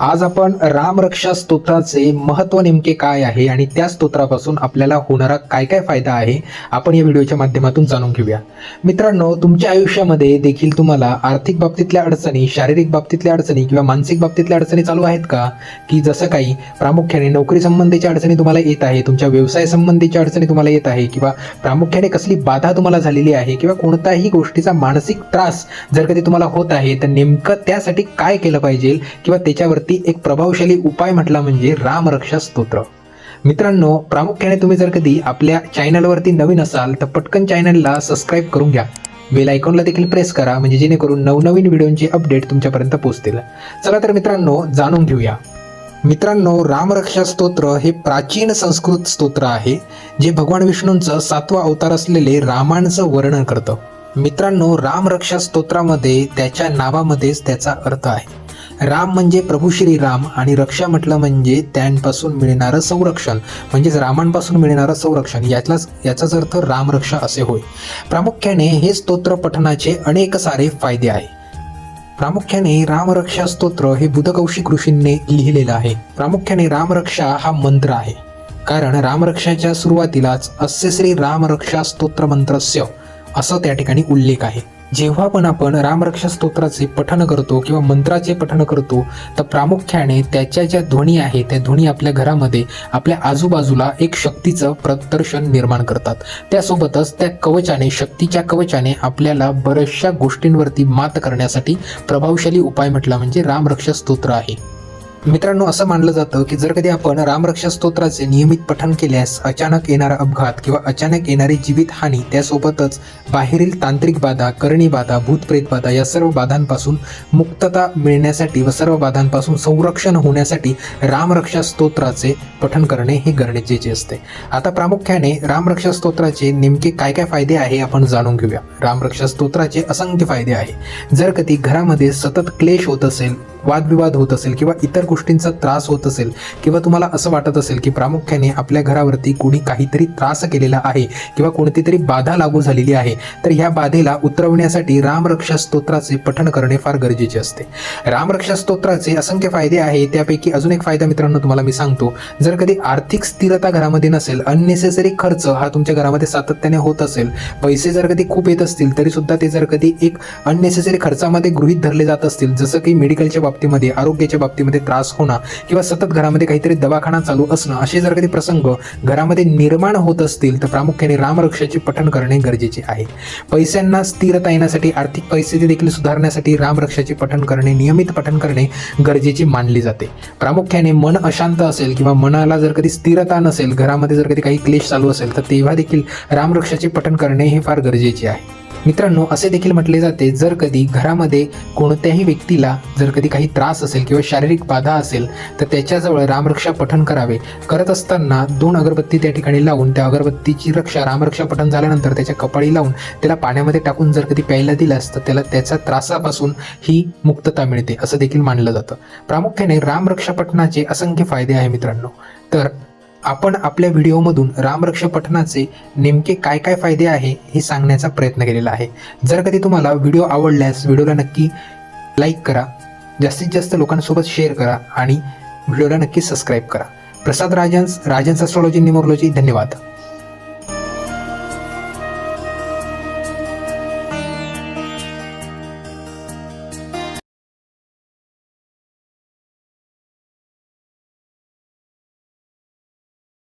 आज आपण रामरक्षा स्तोत्राचे महत्त्व नेमके काय आहे आणि त्या स्तोत्रापासून आपल्याला होणारा काय काय फायदा आहे आपण या व्हिडिओच्या माध्यमातून जाणून घेऊया. मित्रांनो तुमच्या आयुष्यामध्ये देखील तुम्हाला आर्थिक बाबतीतल्या अडचणी शारीरिक बाबतीतल्या अडचणी किंवा मानसिक बाबतीतल्या अडचणी चालू आहेत का? की जसं काही प्रामुख्याने नोकरी संबंधीच्या अडचणी तुम्हाला येत आहे तुमच्या व्यवसाय संबंधीच्या अडचणी तुम्हाला येत आहे किंवा प्रामुख्याने कसली बाधा तुम्हाला झालेली आहे किंवा कोणताही गोष्टीचा मानसिक त्रास जर कधी तुम्हाला होत आहे तर नेमकं त्यासाठी काय केलं पाहिजे किंवा त्याच्यावरती एक प्रभावशाली उपाय म्हटला म्हणजे रामरक्षा स्तोत्र. मित्रांनो प्रामुख्याने तुम्ही जर कधी आपल्या चॅनलवरती नवीन असाल तर पटकन चॅनलला सबस्क्राईब करून घ्या. बेल आयकॉनला देखील प्रेस करा म्हणजे जेणेकरून नवनवीन व्हिडिओंचे अपडेट तुमच्यापर्यंत पोहोचतील. चला तर मित्रांनो जाणून घेऊया. मित्रांनो रामरक्षा स्तोत्र हे प्राचीन संस्कृत स्तोत्र आहे जे भगवान विष्णूंचं सातवा अवतार असलेले रामांचं वर्णन करतं. मित्रांनो रामरक्षा स्तोत्रामध्ये त्याच्या नावामध्येच त्याचा अर्थ आहे. राम म्हणजे प्रभू श्री राम आणि रक्षा म्हटलं म्हणजे त्यांपासून मिळणारं संरक्षण. म्हणजेच रामांपासून मिळणारं संरक्षण. यातलाच याचाच अर्थ रामरक्षा असे होय. प्रामुख्याने हे स्तोत्र पठणाचे अनेक सारे फायदे आहे. प्रामुख्याने रामरक्षा स्तोत्र हे बुधकौशिक ऋषींनी लिहिलेलं आहे. प्रामुख्याने रामरक्षा हा मंत्र आहे. कारण रामरक्षाच्या सुरुवातीलाच अस्य श्री रामरक्षा स्तोत्र मंत्रस्य असं त्या ठिकाणी उल्लेख आहे. जेव्हा पण आपण रामरक्षा स्तोत्राचे पठण करतो किंवा मंत्राचे पठण करतो तर प्रामुख्याने त्याच्या ज्या ध्वनी आहे त्या ध्वनी आपल्या घरामध्ये आपल्या आजूबाजूला एक शक्तीचं प्रदर्शन निर्माण करतात. त्यासोबतच त्या कवचाने शक्तीच्या कवचाने आपल्याला बऱ्याचशा गोष्टींवरती मात करण्यासाठी प्रभावशाली उपाय म्हटला म्हणजे रामरक्षा स्तोत्र आहे. मित्रांनो असं मानलं जातं की जर कधी आपण रामरक्षा स्तोत्राचे नियमित पठण केल्यास अचानक येणारा अपघात किंवा अचानक येणारी जीवितहानी त्यासोबतच बाहेरील तांत्रिक बाधा करणी बाधा भूतप्रेत बाधा या सर्व बाधांपासून मुक्तता मिळण्यासाठी व सर्व बाधांपासून संरक्षण होण्यासाठी रामरक्षा स्तोत्राचे पठण करणे हे गरजेचे असते. आता प्रामुख्याने रामरक्षा स्तोत्राचे नेमके काय काय फायदे आहे आपण जाणून घेऊया. रामरक्षा स्तोत्राचे असंख्य फायदे आहे. जर कधी घरामध्ये सतत क्लेश होत असेल वादविवाद होत असेल किंवा इतर गोष्टींचा त्रास होत असेल किंवा तुम्हाला असं वाटत असेल की प्रामुख्याने आपल्या घरावरती कोणी काहीतरी त्रास केलेला आहे किंवा कोणती तरी बाधा लागू झालेली आहे तर ह्या बाधेला उतरवण्यासाठी रामरक्षा स्तोत्राचे पठण करणे फार गरजेचे असते. रामरक्षा स्तोत्राचे असंख्य फायदे आहे त्यापैकी अजून एक फायदा मित्रांनो तुम्हाला मी सांगतो. जर कधी आर्थिक स्थिरता घरामध्ये नसेल अननेसेसरी खर्च हा तुमच्या घरामध्ये सातत्याने होत असेल पैसे जर कधी खूप येत असतील तरी सुद्धा ते जर कधी एक अननेसेसरी खर्चामध्ये गृहीत धरले जात असतील जसं की मेडिकलच्या बाबतीमध्ये आरोग्याच्या बाबतीमध्ये त्रास होणं किंवा सतत घरामध्ये काहीतरी दवाखाना चालू असणं असे जर कधी प्रसंग घरामध्ये निर्माण होत असतील तर प्रामुख्याने रामरक्षाचे पठण करणे गरजेचे आहे. पैशांना स्थिरता येण्यासाठी आर्थिक परिस्थिती देखील सुधारण्यासाठी रामरक्षाचे पठण करणे नियमित पठण करणे गरजेचे मानले जाते. प्रामुख्याने मन अशांत असेल किंवा मनाला जर कधी स्थिरता नसेल घरामध्ये जर कधी काही क्लेश चालू असेल तर तेव्हा देखील रामरक्षाचे पठण करणे हे फार गरजेचे आहे. मित्रांनो असे देखील म्हटले जाते जर कधी घरामध्ये कोणत्याही व्यक्तीला जर कधी काही त्रास असेल किंवा शारीरिक बाधा असेल तर त्याच्याजवळ रामरक्षा पठण करावे. करत असताना दोन अगरबत्ती त्या ठिकाणी लावून त्या अगरबत्तीची रक्षा रामरक्षा पठण झाल्यानंतर त्याच्या कपाळी लावून त्याला पाण्यामध्ये टाकून जर कधी प्यायला दिलास तर त्याला त्याच्या त्रासापासून ही मुक्तता मिळते असं देखील मानलं जातं. प्रामुख्याने रामरक्षा पठणाचे असंख्य फायदे आहे मित्रांनो. तर आपण आपल्या व्हिडिओमधून रामरक्षा पठणाचे नेमके काय काय फायदे आहे हे सांगण्याचा प्रयत्न केलेला आहे. जर कधी तुम्हाला व्हिडिओ आवडल्यास व्हिडिओला नक्की लाईक करा जास्तीत जास्त लोकांसोबत शेअर करा आणि व्हिडिओला नक्की सबस्क्राईब करा. प्रसाद राजन्स राजन्स ॲस्ट्रॉलॉजी निमोरॉलॉजी धन्यवाद.